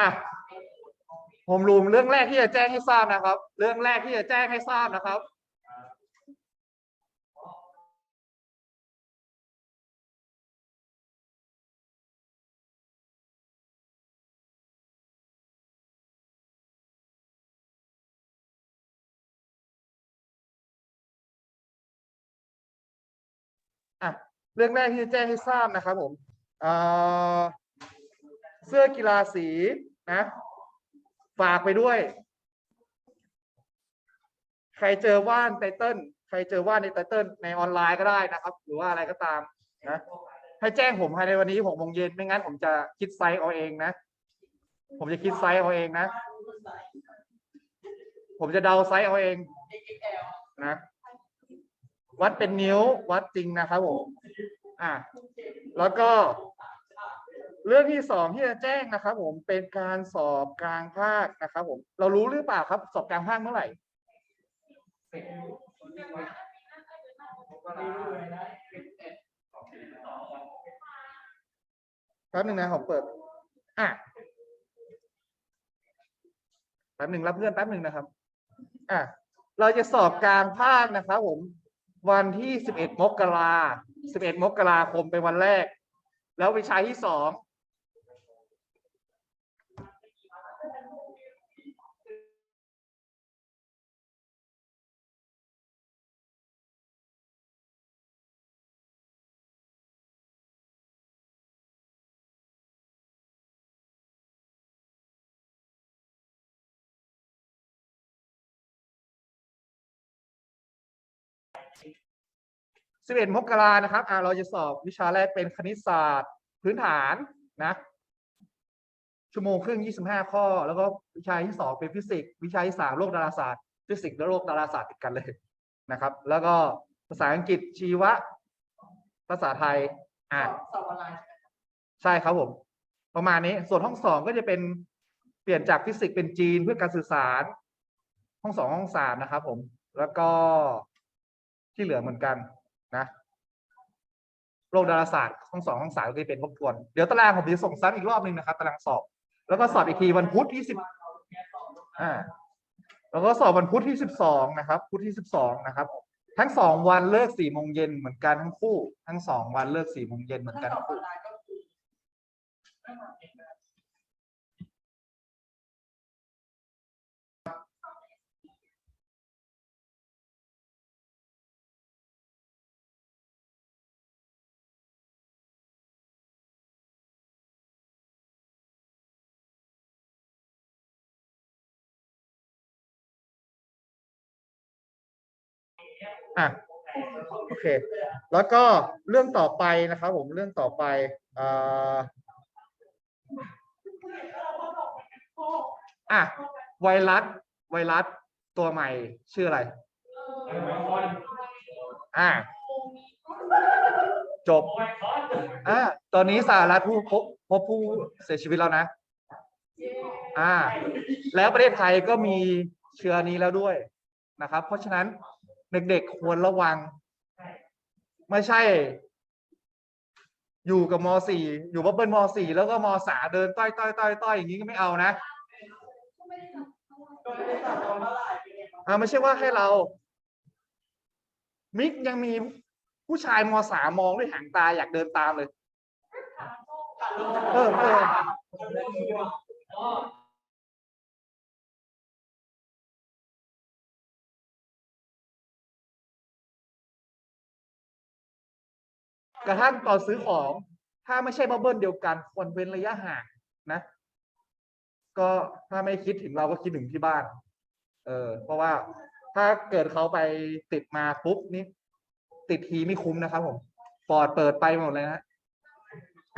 อะโฮมรูมเรื่องแรกที่จะแจ้งให้ทราบนะครับ เรื่องแรกที่จะแจ้งให้ทราบนะครับ อะ เรื่องแรกที่จะแจ้งให้ทราบนะครับผมอ่อ เสื้อกีฬาสีนะ ฝากไปด้วย ใครเจอว่านไตเติ้ลใครเจอว่านในไตเติ้ลในออนไลน์ก็ได้นะครับ หรือว่าอะไรก็ตามนะให้แจ้งผมภายในวันนี้หกโมงเย็นไม่งั้นผมจะคิดไซส์เอาเองนะ ผมจะคิดไซส์เอาเองนะ ผมจะเดาไซส์เอาเองนะวัดเป็นนิ้ววัดจริงนะครับผม อะแล้วก็ เรื่องที่สองที่จะแจ้งนะครับ ผมเป็นการสอบกลางภาคนะครับ ผม เรารู้หรือเปล่าครับ สอบกลางภาคเมื่อไหร่แป๊บหนึ่งนะผมเปิด อะแป๊บหนึ่งรับเพื่อนแป๊บหนึ่งนะครับ อะเราจะสอบกลางภาคนะครับผม วันที่สิบเอ็ดมกราสิบเอ็ดมกราคมเป็นวันแรก แล้ววิชาที่สอง สิบเอ็ดมกรานะครับอ่าเราจะสอบวิชาแรกเป็นคณิตศาสตร์พื้นฐานนะ ชั่วโมงครึ่งยี่สิบห้าข้อ แล้วก็วิชาที่สองเป็นฟิสิกส์วิชาที่สามโลกดาราศาสตร์ ฟิสิกส์และโลกดาราศาสตร์ติดกันเลยนะครับ แล้วก็ภาษาอังกฤษชีวะ ภาษาไทยอ่าสอบออนไลน์ใช่ครับผม ประมาณนี้ส่วนห้องสองก็จะเป็นเปลี่ยนจากฟิสิกส์เป็นจีนเพื่อการสื่อสาร ห้องสองห้องสามนะครับผม แล้วก็ ที่เหลือเหมือนกันนะโลกดาราศาสตร์ห้องสองห้องสามก็จะเป็นทบทวน เดี๋ยวตารางผมจะส่งซ้ำอีกรอบหนึ่งนะครับตารางสอบ แล้วก็สอบอีกทีวันพุธที่สิบอ่าแล้วก็สอบวันพุธที่สิบสองนะครับพุธที่สิบสองนะครับ ทั้งสองวันเลิกสี่โมงเย็นเหมือนกันทั้งคู่ ทั้งสองวันเลิกสี่โมงเย็นเหมือนกันทั้งคู่ อะโอเค แล้วก็เรื่องต่อไปนะครับผมเรื่องต่อไปอ่ออะไวรัสไวรัสตัวใหม่ชื่ออะไรอะจบอะตอนนี้สหรัฐผู้พบพบผู้เสียชีวิตแล้วนะ อ่า แล้วประเทศไทยก็มีเชื้อนี้แล้วด้วยนะครับ เพราะฉะนั้น เด็กๆควรระวัง ไม่ใช่ อยู่กับมสี่อยู่บับเบิ้ลมสี่แล้วก็มสาเดินต้อยต้อยต้อยต้อยอย่างนี้ก็ไม่เอานะไม่ได้สอบออนไลน์เป็นไงครับอ่าไม่ใช่ว่าให้เรา มิกยังมีผู้ชายมสามมองด้วยหางตาอยากเดินตามเลย เออเออ กระทั่งตอนซื้อของ ถ้าไม่ใช่บับเบิ้ลเดียวกันควรเว้นระยะห่างนะ ก็ถ้าไม่คิดถึงเราก็คิดถึงที่บ้าน เออ เพราะว่าถ้าเกิดเขาไปติดมาปุ๊บนี่ติดทีไม่คุ้มนะครับผมปอดเปิดไปหมดเลยนะ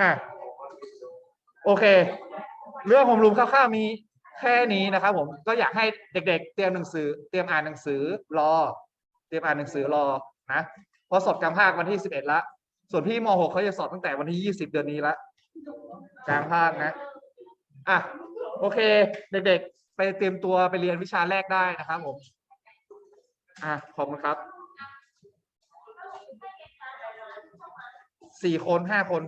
อะโอเค เรื่องโฮมรูมคร่าวๆมีแค่นี้นะครับผมก็อยากให้เด็ก ๆ เตรียมหนังสือ เตรียมอ่านหนังสือรอ เตรียมอ่านหนังสือรอนะเพราะสอบกลางภาควันที่สิบเอ็ดละ ส่วนพี่ม .6 เขาจะสอบตั้งแต่วันที่ยี่สิบเดือนนี้ละกลางภาคนะ อะ โอเค เด็กๆ ไปเตรียมตัวไปเรียนวิชาแรกได้นะครับผม อะ ขอบคุณครับ สี่คนห้าคน